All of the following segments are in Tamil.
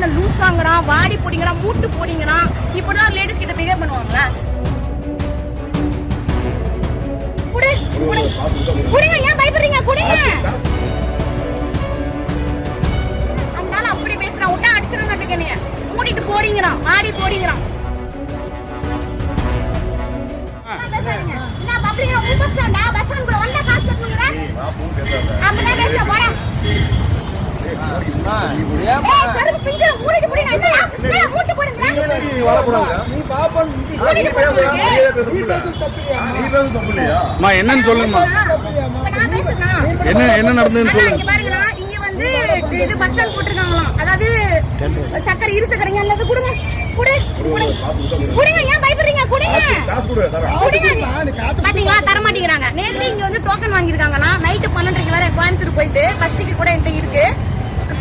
என்ன லூசாங்கிறான் வாடி போடிங்கிறான் மூட்டு போடிங்கிறான் இப்படிதான் லேடிஸ் கிட்ட பிஹேவ் பண்ணுவாங்களா. குடு, குடு. குடுங்க ஏன் பயப்படுறீங்க? குடுங்க. அதனால அப்படி பேசுறான் விட்டா அடிச்சிடும் கட்டுக்கணிய மூடிட்டு போடிங்கிறான் வாடி போடிங்கிறான் பேசாதீங்க? என்ன பப்ளிக்ல உங்க பஸ் ஸ்டாண்டா? பஸ் ஸ்டாண்ட் கூட வந்தா காசு கட்டணுங்கிற? அப்படிலாம் பேசல, போடா. ஏய், கருப்பு என்னன்னு சொல்லுங்கம்மா இப்ப நான் பேசுறேனா? என்ன என்ன நடந்ததுன்னு சொல்லுங்க. இங்க பாருங்கண்ணா, இங்க வந்து இது பஸ் ஸ்டாண்ட் போட்டிருக்காங்களாம். அதாவது சக்கரை இரு சக்கரைங்க அல்லது கொடுங்க. குடு. குடுங்க குடுங்க. ஏன் பயப்படுறீங்க? குடுங்க. குடுங்க. பாத்தீங்களா? தர மாட்டேங்கிறாங்க. நேத்து இங்க வந்து டோக்கன் வாங்கியிருக்காங்கன்னா நைட்டு பன்னெண்டரைக்கு வேற கோயம்புத்தூர் போயிட்டு பஸ் டிக்கெட் கூட என்கிட்ட இருக்கு.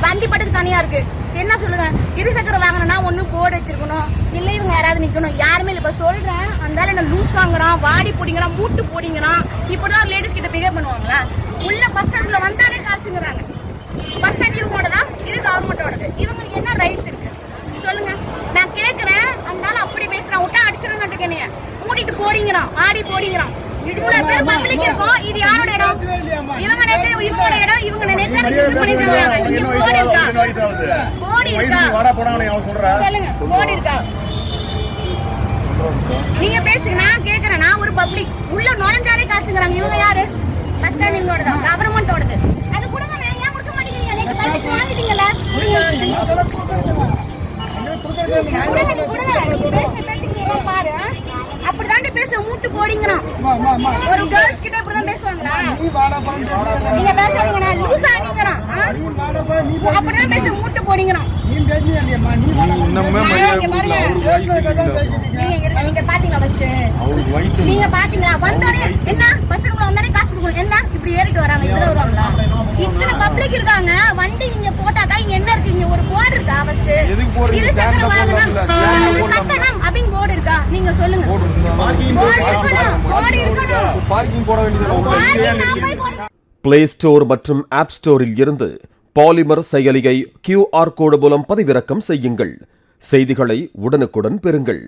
வண்டி பட்டுக்கு தனியா இருக்கு. என்ன சொல்லுங்க? இருசக்கர வாகனம்னா ஒன்று போர்டு வச்சிருக்கணும். இல்லை இவங்க யாராவது நிக்கணும். யாருமே இல்ல. இப்ப சொல்றேன். அந்த என்ன லூஸ் வாங்குறான் வாடி போடிங்கிறான் மூட்டு போடிங்கிறான். இப்படிதான் லேடிஸ் கிட்ட பிகேவ் பண்ணுவாங்களா? உள்ள பஸ் ஸ்டாண்ட்ல வந்தாலே காசுங்கிறாங்க. பஸ் ஸ்டாண்ட் இவங்களோட தான் இது கவர்மெண்டோடது இவங்களுக்கு என்ன ரைட்ஸ் இருக்கு? சொல்லுங்க. நான் கேட்குறேன் அதனால அப்படி பேசுகிறான் விட்டா அடிச்சிடும் கட்டுக்கணிய மூடிட்டு போடிங்கிறான் ஆடி போடிங்கிறான் இவ்வளவு பேர் பப்ளிக் இருக்கும். இது யாரோட இடம்? இவங்க நேத்து இவங்களோட இடம். இவங்க இங்க போர்டு இருக்கா? போர்டு இருக்கா? சொல்லுங்க. போர்டு இருக்கா? நீங்க பேசுங்க. நான் கேக்குறேன். நான் ஒரு பப்ளிக் உள்ள நுழைஞ்சாலே காசுங்கிறாங்க. இவங்க யாரு? பஸ் ஸ்டாண்ட் இவங்களோட தான். கவர்மெண்டோடது அது கொடுங்க ஏன் கொடுக்க மாட்டேங்கிறீங்க? நேத்து பர்மிஷன் வாங்கிட்டீங்கல்ல? கொடுங்க நீ கொடுங்க. நீ பேசுன பேச்சுக்கு பாரு அப்படிதாண்டி பேச மூட்டு போடிங்கிறான். ஒரு கேர்ள்ஸ் கிட்ட இப்படிதான் பேசுவாங்களா நீங்க பேசாதீங்க நான் லூசா நீங்கிறான் ஆ? அப்படிதான் பேச மூட்டு போடிங்கிறான். இன்னுமே நான் இங்க மரியாதை பாருங்க. கொடுக்கல. அவருக்கு வயசு நீங்க நீங்க பாத்தீங்களா ஃபர்ஸ்ட் வயசு நீங்க பாத்தீங்களா? வந்தோடனே என்ன? பஸ்ஸுக்குள்ள வந்தோடனே காசு கொடுக்கணும் என்ன? இப்படி ஏறிட்டு வராங்க இப்படிதான் வருவாங்களா? இத்தனை பப்ளிக் இருக்காங்க. வண்டி இங்க போட்டாக்கா இங்க என்ன இருக்கு? இங்க ஒரு போர்டு இருக்கா ஃபர்ஸ்ட் எதுக்கு ல வாகனம் போடலாம் இல்ல? stand ல போடலாம். கட்டணம் அப்படின்னு போர்டு இருக்கா நீங்க சொல்லுங்க போர்டு இருக்கணும் போர்டு இருக்கணும் பார்க்கிங் போட வேண்டியது பிளே ஸ்டோர் மற்றும் ஆப் ஸ்டோரில் இருந்து பாலிமர் செயலியை கியூஆர் கோடு மூலம் பதிவிறக்கம் செய்யுங்கள். செய்திகளை உடனுக்குடன் பெறுங்கள்.